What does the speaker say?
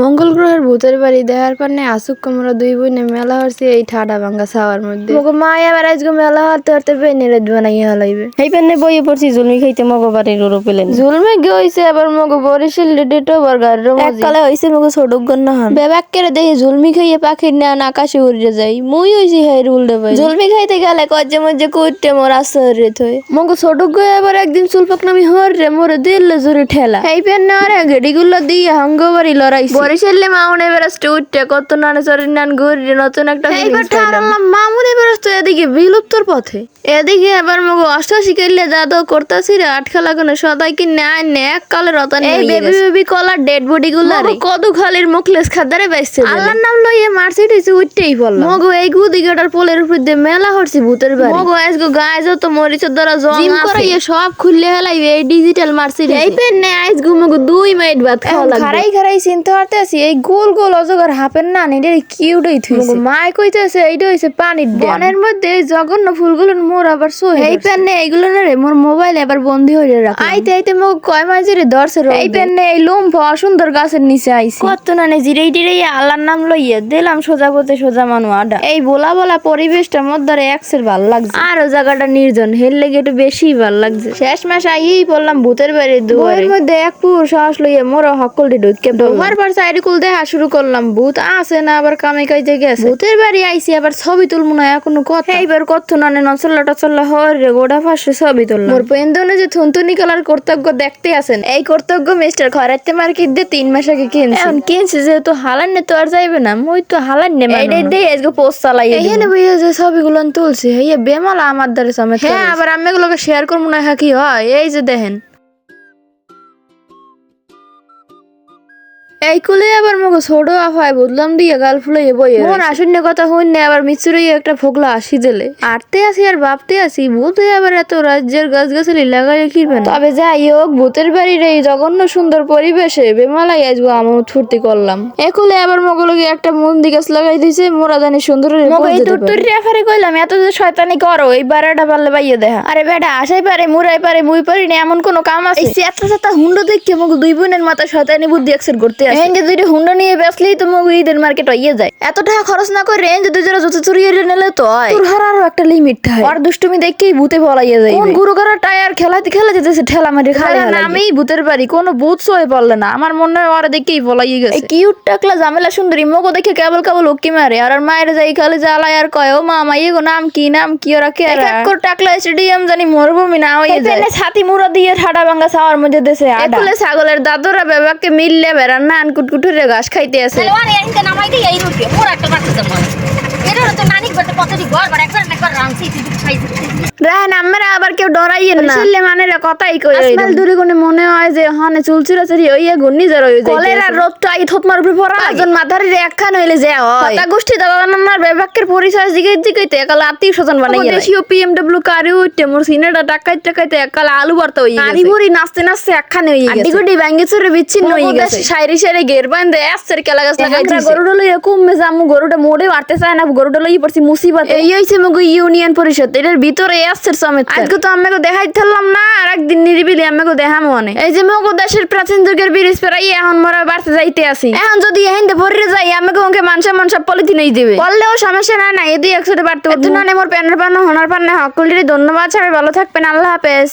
মঙ্গল গ্রহের ভূতের বাড়ি দেহার পানে আসুক আমরা দুই বোনে মেলা হচ্ছে এই ঠাডা ভাঙ্গা ছাওয়ার মধ্যে। মগো মা এবার আজকে মেলা হতে হতে বেনেরে বানাইয়া হলাইবে। এই পেনে বইয়ে পড়ছি জলমি খাইতে মগো বাড়ির ওরো পেলেন জুলমে গইছে আবার মগো বরিশাল ডেটো বার্গার এককালে হইছে মগো ছোট গন্না হান। বেবাক করে দেখি জুলমি খাইয়ে পাখির নেন আকাশে উড়ে যাই মুই হইছি হাই উল্টে পাই জুলমি খাইতে গেলে কজ্জে মজ্জে কুইটে মোর আশ্চর্য থই। মগো ছোট গয়ে আবার একদিন চুল পাকনামি হর রে মোর দিল জোরে ঠেলা। এই পেন নেওয়ার গেডিগুলো দিয়ে হাঙ্গবাড়ি লড়াইছি। বরিশালে মাউনে বেরাস্টে উঠতে কত নানে সরির নান ঘুরে নতুন একটা ঠাড়ালাম মামুনে বেরাস্ত এদিকে বিলুপ্তর পথে। এদিকে আবার মগো অষ্টাশি কেলে দাদো করতাছি রে আটকা লাগানো সদাই কি ন্যায় নে এক কালে রতন এই বেবি বেবি কলার ডেড বডি গুলো কদু খালির মুখলেস খাদারে বাইছে আল্লাহর নাম লইয়ে মার্সিডিস উঠতেই পড়লাম মগো এই গুদি গাটার পোলের উপর দিয়ে মেলা হরছি ভূতের বাড়ি। মগো আজগো গায়ে যত মরিচের দ্বারা জং জিম করাইয়ে সব খুললে হেলাইবে এই ডিজিটাল মার্সিডিস এই পেন নে আজগো মগো দুই মাইট ভাত খাওয়া লাগবে। খারাই খারাই চিনতে পারতেছি এই গোল গোল অজগর হাফের না এটা কিউটই থুইছে মাই কইতেছে এইটা হইছে পানির বনের মধ্যে এই জঘন্য ফুলগুলো মোর আবার সই এই পেন এইগুলো না রে মোর মোবাইল এবার বন্দি হয়ে রাখ আইতে আইতে মগ কয় মাঝে রে দর্শে এই পেন এই লুম্ফ অসুন্দর গাছের নিচে আইছি। কত না নে জিরেই টিরেই আল্লাহর নাম লইয়া দিলাম সোজা পথে সোজা মানু আডা এই বলা বলা পরিবেশটা মধ্যে এক্সের ভালো লাগছে। আর ও জায়গাটা নির্জন হেল লেগে একটু বেশি ভালো লাগছে। শেষ মাস আইয়েই পড়লাম ভূতের বাড়ির দুয়ারের মধ্যে এক পুর সাহস লইয়া মোর হকলটি ঢুকে ডোবার পর সাইডে কুল দেখা শুরু করলাম। ভূত আছে না আবার কামে কাজে গেছে? ভূতের বাড়ি আইছি আবার ছবি তুলবো না এখনও কথা? এইবার কত না নচল্লা টচল্লা হর রে গোড়া ফাঁসে ছবি তুললাম। মোর পেন্দনে যে থুনতুনি কালার কর্তব্য দেখতে আছেন এই কর্তব্য মিস্টার খরাইতে মার্কেট দিয়ে তিন মাস আগে কিনছি। এখন কিনছি যেহেতু হালান নে তো আর যাইবে না মই তো হালান নে এইটাই দিয়ে আজকে পোস্ট চালাই এখানে বইয়া যে ছবিগুলো তুলছি হেয়ে বেমালা আমার দ্বারা সামনে হ্যাঁ আবার আমি এগুলোকে শেয়ার করব না হ্যাঁ কি হয়? এই যে দেখেন। এই কুলে আবার মগো ছোট আফায় বুঝলাম দিয়ে গাল ফুলে বইয়ে মন আসন্য কথা হইন না আবার মিচুরি একটা ফোকলা আসি দিলে আটতে আসি আর ভাবতে আসি ভূতে আবার এত রাজ্যের গাছ গাছালি লাগাই কিরবেন তবে যাই হোক ভূতের বাড়ির এই জঘন্য সুন্দর পরিবেশে বেমালাই আসব আমন ফুর্তি করলাম। একুলে আবার মগলকে একটা মন্দি গাছ লাগাই দিছে মোরা জানি সুন্দর এই তুরতুরি রেফারে কইলাম এত যে শয়তানি করো এই বারাটা পারলে বাইয়ে দেখা আরে বেটা আসাই পারে মুরাই পারে মুই পারি না এমন কোন কাম আছে? এই চেতা চেতা হুন্ডো দেখে মগ দুই বোনের মাথা শয়তানি বুদ্ধি একসের করতে রেঞ্জে দুইটা হুন্ডা নিয়ে বেসলেই তো ঈদের মার্কেট হইয়ে যায়। এত টাকা খরচ না করে রেঞ্জে দুই জোড়া জুতো চুরিয়ে নিলে তো হয়। তোর হারারও একটা লিমিট থাকে আর দুষ্টুমি দেখেই ভূতে বলাইয়া যায় কোন গুরু করা টায়ার খেলাতে খেলা যেতেছে ঠেলা মারি খালি নামেই ভূতের বাড়ি কোনো ভূত সয়ে পড়লে না। আমার মনে হয় ওরা দেখেই বলাইয়ে গেছে। কিউট টাকলা জামেলা সুন্দরী মগো দেখে কেবল কেবল উকি মারে। আর মায়ের যাই খালি জ্বালায় আর কয় ও মা মাইয়ে গো নাম কি নাম কি ওরা কে টাকলা স্টেডিয়াম জানি মরুভূমি না হয়ে যায়। ছাতি মুড়া দিয়ে ঠাডা ভাঙ্গা ছাওয়ার মধ্যে দেশে ছাগলের দাদুরা বেবাকে মিললে বেড়ান না কুটকুটুরে ঘাস খাইতে আছে। রাহেন আমরা আবার কেউ ডরাইয়ে না। শুনলে মানে রে কথাই কই আসমাল দূরে কোনে মনে হয় যে হনে চুলচুরা চুরি হইয়া ঘূর্ণি জ্বর হয়ে যায় কলেরা রোগটা আই থতমার উপরে পড়া একজন মাথার রে একখান হইলে যে হয়। কথা গোষ্ঠী দাদানার বিভাগের পরিচয় জিগে জিগাইতে একাল আত্মীয় স্বজন বানাই দেশীয় পিএমডব্লিউ কারি উঠতে মোর সিনেটা টাকাইতে টাকাইতে একাল আলু ভর্তা হই গেছে। আরি ভরি নাচতে নাচতে একখানে হই গেছে। আডি গুডি ব্যাঙ্গে চুরে বিচ্ছিন্ন হই গেছে। সাইরি সাইরি গের বান্ধে আসছে কেলা গাছ লাগাই গরুটা লইয়া কুমে জামু গরুটা মোড়ে মারতে চায় না গরুটা লইয়া পড়ছি মুসিবত। এই হইছে মগো ইউনিয়ন পরিষদ। এটার ভিতরে আসছে সমেত। আজকে তো আমাকে দেখাই থাকলাম না আর একদিন নিরিবিলি আমাকে দেখা মনে এই যে মগো দেশের প্রাচীন যুগের ব্রিজ পেরাই এখন মরা বাড়তে যাইতে আসি। এখন যদি এহেন ভরে যাই আমাকে ওকে মানসা মনসা পলিথিনেই দিবে। বললেও সমস্যা নাই না এদি একসাথে বাড়তে না মোর প্যানের পান্ন হনার পান্না হকুলির ধন্যবাদ সবাই ভালো থাকবেন আল্লাহ হাফেজ।